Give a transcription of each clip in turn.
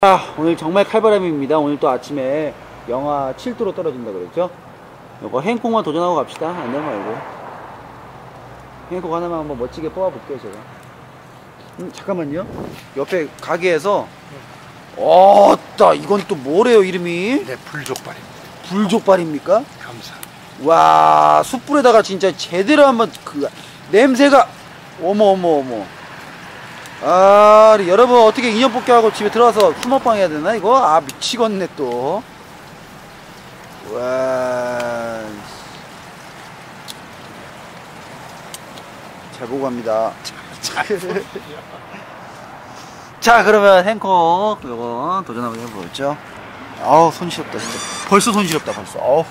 아, 오늘 정말 칼바람입니다. 오늘 또 아침에 영하 7도로 떨어진다 그랬죠? 이거 행콕만 도전하고 갑시다. 안 되면 말고. 행콕 하나만 한번 멋지게 뽑아볼게요, 제가. 음, 잠깐만요. 옆에 가게에서, 어따, 이건 또 뭐래요, 이름이? 네, 불족발입니다. 불족발입니까? 감사. 와, 숯불에다가 진짜 제대로 한번 그, 냄새가, 어머, 어머, 어머. 아, 여러분 어떻게 인형 뽑기 하고 집에 들어와서 수먹방 해야 되나 이거? 아 미치겠네 또. 와. 잘 보고 갑니다. 자 그러면 행콕 요거 도전 한번 해보죠. 아우 손 시렵다 진짜. 벌써 손 시렵다 벌써. 아우.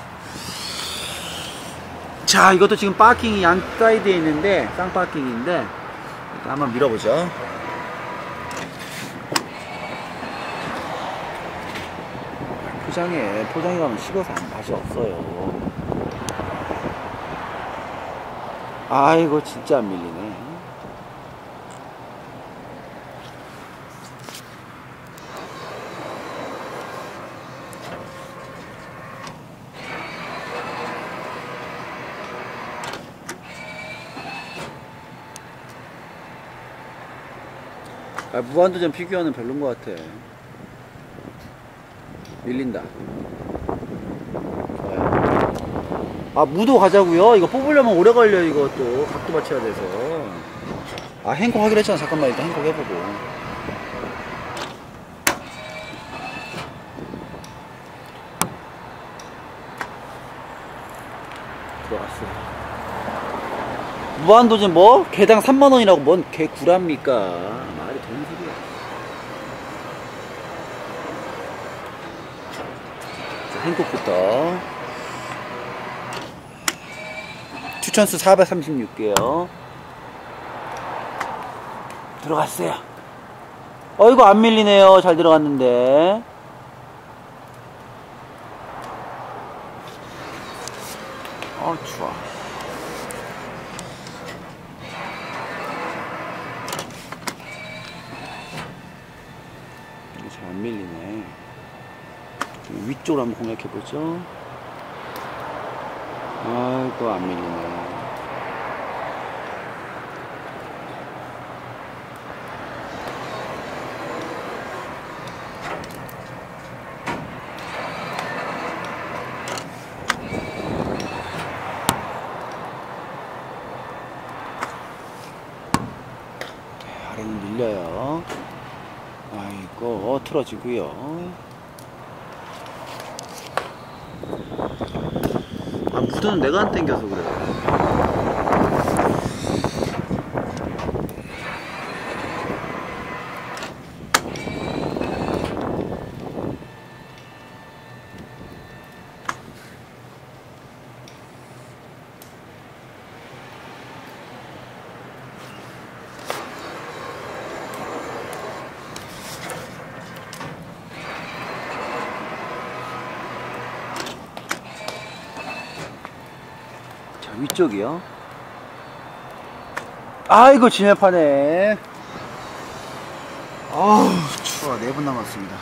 자 이것도 지금 파킹이 양 사이드에 있는데 쌍파킹인데 한번 밀어보죠. 포장해 포장해 가면 식어서 안 맛이 없어요. 아이고 진짜 안 밀리네. 아, 무한도전 피규어는 별론 것 같아 밀린다. 아, 무도 가자고요 이거 뽑으려면 오래 걸려, 이것도. 각도 맞춰야 돼서. 아, 행콕 하기로 했잖아. 잠깐만, 일단 행콕 해보고. 들어갔어요. 무한도전 뭐? 개당 3만원이라고 뭔 개 구랍니까? 말이 되는 소리야. 자, 행콕부터. 추천수 436개요. 들어갔어요. 어 이거 안 밀리네요. 잘 들어갔는데. 어 추워 위쪽으로 한번 공략해 보죠. 아이고 안 밀리네. 네, 아래는 밀려요. 아이고 틀어지고요. 아, 무드는 내가 안 땡겨서 그래. 위쪽이요. 아이고, 지네파네. 아우, 추워. 네분 남았습니다.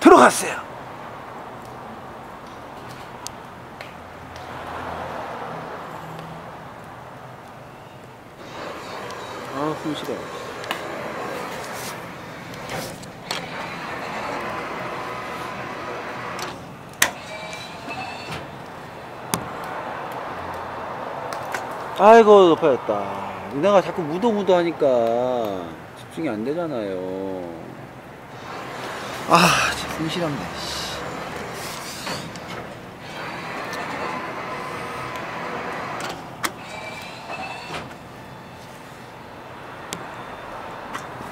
들어갔어요. 아, 숨 쉬려. 아이고 높아졌다. 누나가 자꾸 무도무도 하니까 집중이 안 되잖아요. 아 숨쉬랍네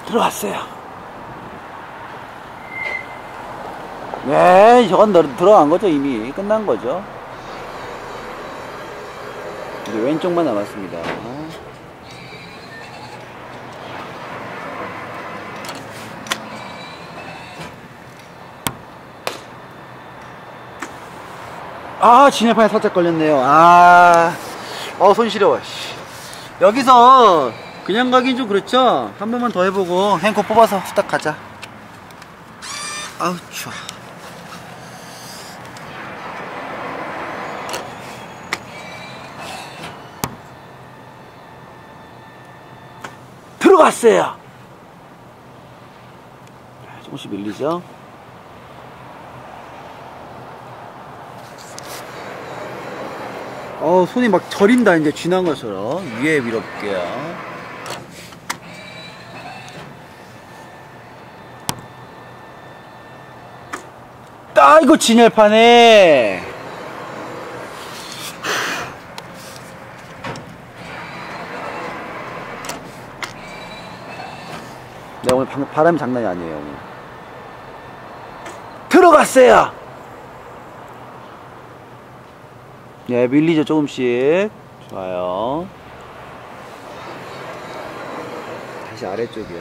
들어왔어요. 네 저건 너- 들어간 거죠 이미? 끝난 거죠 이제 왼쪽만 남았습니다. 아, 진열판에 살짝 걸렸네요. 아, 어, 손 시려워, 씨. 여기서 그냥 가긴 좀 그렇죠? 한 번만 더 해보고 행코 뽑아서 후딱 가자. 아우, 추워. 들어갔어요. 아, 조금씩 밀리죠? 어 손이 막 저린다 이제 쥐난 것처럼 위에 밀어볼게요 아이고 진열판에 네 오늘 방- 바람이 장난이 아니에요 오늘. 들어갔어요 네, 밀리죠, 조금씩. 좋아요. 다시 아래쪽이요.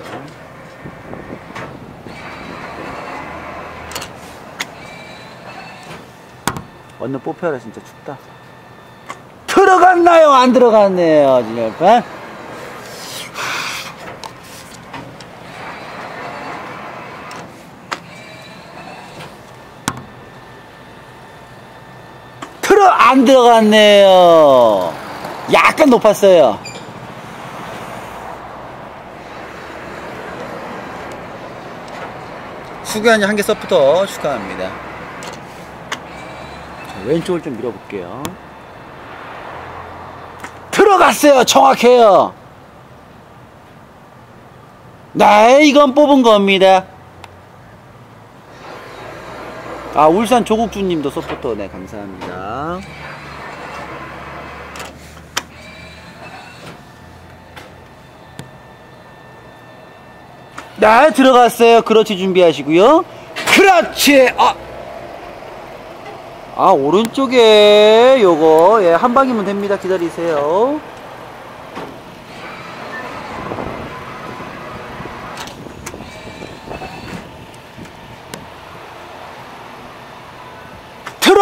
얼른 뽑혀라, 진짜 춥다. 들어갔나요? 안 들어갔네요, 진열판. 들어 안 들어갔네요. 약간 높았어요. 수교한이 한개 서부터 축하합니다. 자, 왼쪽을 좀 밀어볼게요. 들어갔어요. 정확해요. 네, 이건 뽑은 겁니다. 아, 울산 조국주님도 서포터, 네, 감사합니다. 네, 들어갔어요. 그렇지, 준비하시고요. 그렇지! 아! 아, 오른쪽에 요거, 예, 한 방이면 됩니다. 기다리세요.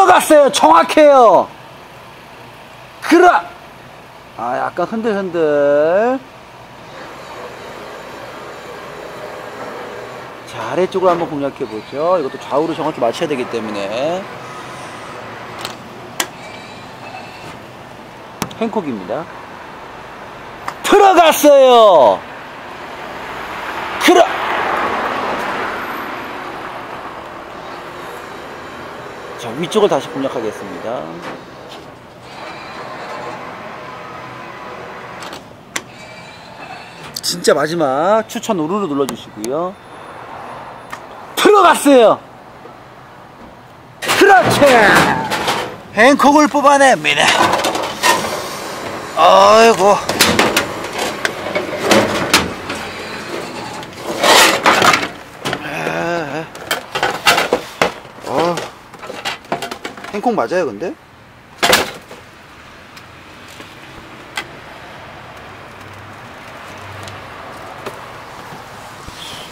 들어갔어요. 정확해요. 그라. 아, 약간 흔들흔들. 자, 아래쪽으로 한번 공략해 보죠. 이것도 좌우로 정확히 맞춰야 되기 때문에. 행콕입니다. 들어갔어요. 그라. 자, 위쪽을 다시 공략하겠습니다. 진짜 마지막 추천 우르르 눌러주시고요. 들어갔어요! 그렇지! 행콕을 뽑아냅니다. 아이고. 행콕 맞아요, 근데?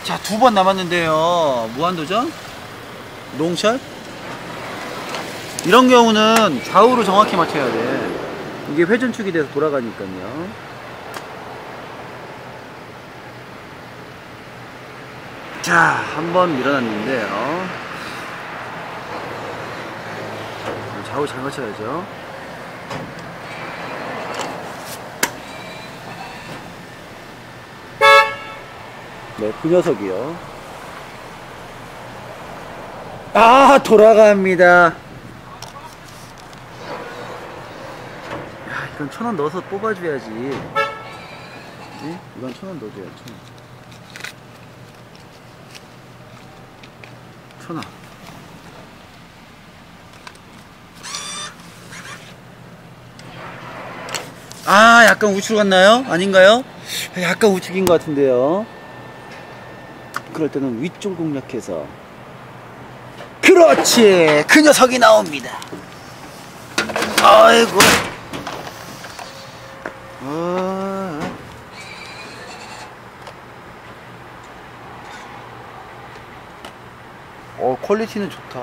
자, 두 번 남았는데요. 무한도전? 롱샷? 이런 경우는 좌우로 정확히 맞춰야 돼. 이게 회전축이 돼서 돌아가니까요. 자, 한 번 밀어놨는데요. 좌우 잘 맞춰야죠. 네, 그 녀석이요. 아, 돌아갑니다. 야, 이건 천 원 넣어서 뽑아줘야지. 네? 이건 천 원 넣어줘야 천 원. 천 원. 아, 약간 우측으로 갔나요? 아닌가요? 약간 우측인 것 같은데요. 그럴 때는 위쪽 공략해서 그렇지 그 녀석이 나옵니다 아이고 아. 어 퀄리티는 좋다